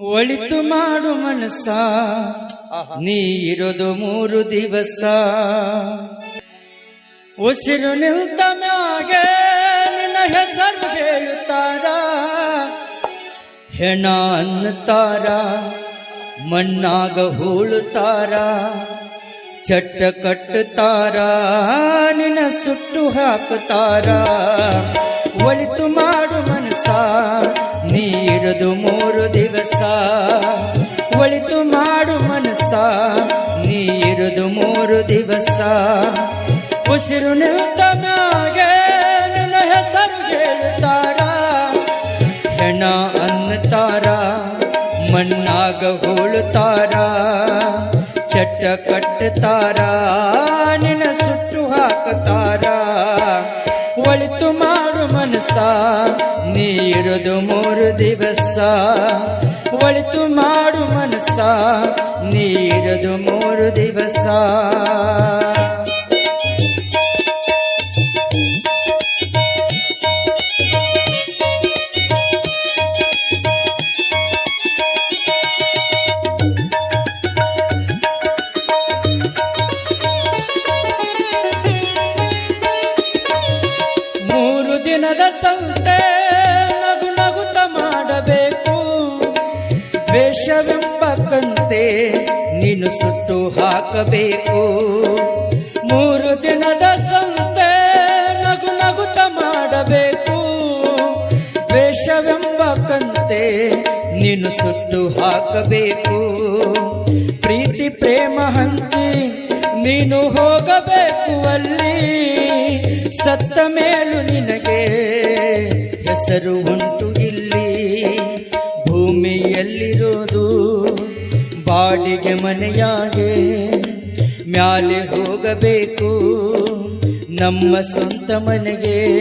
ಒಳಿತು ಮಾಡು ಮನಸ ನೀ ಇರೋದು ಮೂರು ದಿವಸ. ಉಸಿರು ನಿಂತ ಮ್ಯಾಗೆ ನಿನ್ನ ಹೆಸರು ಹೇಳುತ್ತಾರ. ಹೆಣ ಅನ್ನುತ್ತಾರ ಮಣ್ಣಾಗ ಹೂಳುತ್ತಾರ ಚಟ್ಟ ಕಟ್ಟುತ್ತಾರ ನಿನ್ನ ಸುಟ್ಟು ಹಾಕುತ್ತಾರ. ಒಳಿತು ಮಾಡು ಮೂರು ದಿವಸ ಉಸಿರು ನಿಂತ ಮ್ಯಾಗೆ ನಿನ್ನ ಹೆಸರು ಹೇಳುತ್ತಾರ ಹೆಣ ಅನ್ನುತ್ತಾರ ಮಣ್ಣಾಗ ಹೋಳುತ್ತಾರ ಚಟ್ಟ ಕಟ್ಟುತ್ತಾರ ನಿನ್ನ ಸುಟ್ಟು ಹಾಕುತ್ತಾರ ಒಳಿತು ನೀರುದು ನೀರದು ಮೂರು ದಿವಸ. ಒಳಿತು ಮಾಡು ಮನಸ ನೀರುದು ಮೂರು ದಿವಸ. ದ್ವೇಷವೆಂಬ ಕಂತೆ ನೀನು ಸುಟ್ಟು ಹಾಕಬೇಕು. ಮೂರು ದಿನದ ಸಂತೆ ನಗು ನಗುತ ಮಾಡಬೇಕು. ದ್ವೇಷವೆಂಬ ಕಂತೆ ನೀನು ಸುಟ್ಟು ಹಾಕಬೇಕು. ಪ್ರೀತಿ ಪ್ರೇಮ ಹಂಚಿ ನೀನು ಹೋಗಬೇಕು ಅಲ್ಲಿ. ಸತ್ತ ಮೇಲೂ ನಿನಗೆ ಹೆಸರು ಮ್ಯಾಲೆ ಹೋಗಬೇಕು. ನಮ್ಮ ಸ್ವಂತ ಮನೆಗೆ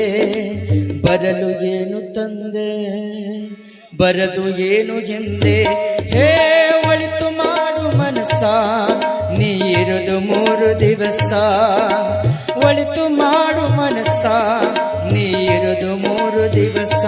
ಬರಲು ಏನು ತಂದೆ? ಬರದು ಏನು ಎಂದೆ? ಹೇ, ಒಳಿತು ಮಾಡು ಮನಸ್ಸ. ನೀರದು ಮೂರು ದಿವಸ. ಒಳಿತು ಮಾಡು ಮನಸ್ಸ. ನೀರದು ಮೂರು ದಿವಸ.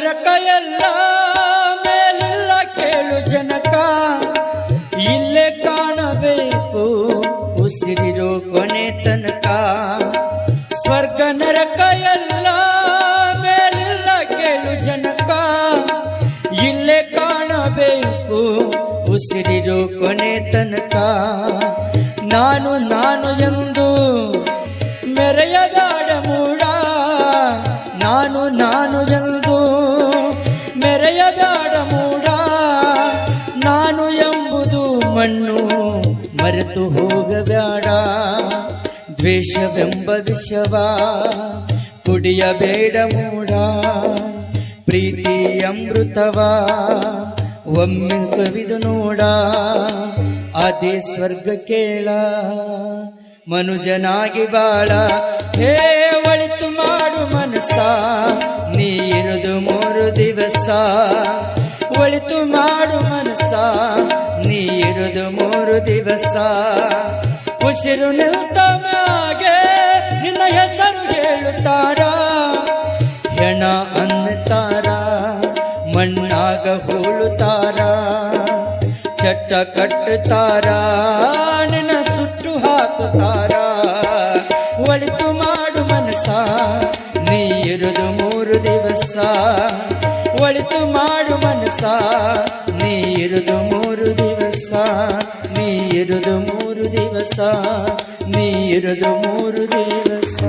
ನರಕ ಎಲ್ಲ ಮೇಲಿಲ್ಲ ಕೇಳು ಜನಕ. ಇಲ್ಲೇ ಕಾಣಬೇಕು ಉಸಿರಿರೋ ಕೊನೆ ತನಕ. ಸ್ವರ್ಗ ನರಕ ಎಲ್ಲ ಮೇಲಿಲ್ಲ ಕೇಳು ಜನಕ. ಇಲ್ಲೇ ಕಾಣಬೇಕು ಉಸಿರಿರೋ ಕೊನೆ ತನಕ. ನಾನು ನಾನು ಎಂದು ಮೆರೆಯಗಾಡ ಮಣ್ಣು ಮರೆತು ಹೋಗಬೇಡ. ದ್ವೇಷವೆಂಬ ವಿಷವ ಕುಡಿಯಬೇಡ ಮೂಡ. ಪ್ರೀತಿ ಅಮೃತವ ಒಮ್ಮೆ ಕವಿದು ನೋಡ. ಅದೇ ಸ್ವರ್ಗ ಕೇಳ. ಮನುಜನಾಗಿ ಬಾಳ. ಹೇ ಒಳಿತು ಮಾಡು ಮನಸ ನೀ ಇರುದು ಮೂರು ದಿವಸ. ಒಳಿತು ಮಾಡು ಮನಸ್ಸ. ನೀರದು ಮೂರು ದಿವಸ. ಉಸಿರು ನಿಲ್ತ ನಿನ್ನ ಹೆಸರು ಹೇಳುತ್ತಾರ? ಹೆಣ ಅನ್ನುತ್ತಾರ, ಮಣ್ಣಾಗ ಹೂಳುತ್ತಾರ? ಚಟ್ಟ ಕಟ್ಟುತ್ತಾರ, ನಿನ್ನ ಸುಟ್ಟು ಹಾಕುತ್ತಾರ? ಒಳಿತು ಮಾಡು ಮನಸ ಇರುದು ಮೂರು ದಿವಸ. ಒಳಿತು ಮಾಡು ಮನಸ ನೀರದು ಮೂರು ದಿವಸ ನೀರದು ಮೂರು ದಿವಸ ನೀರದು ಮೂರು ದಿವಸ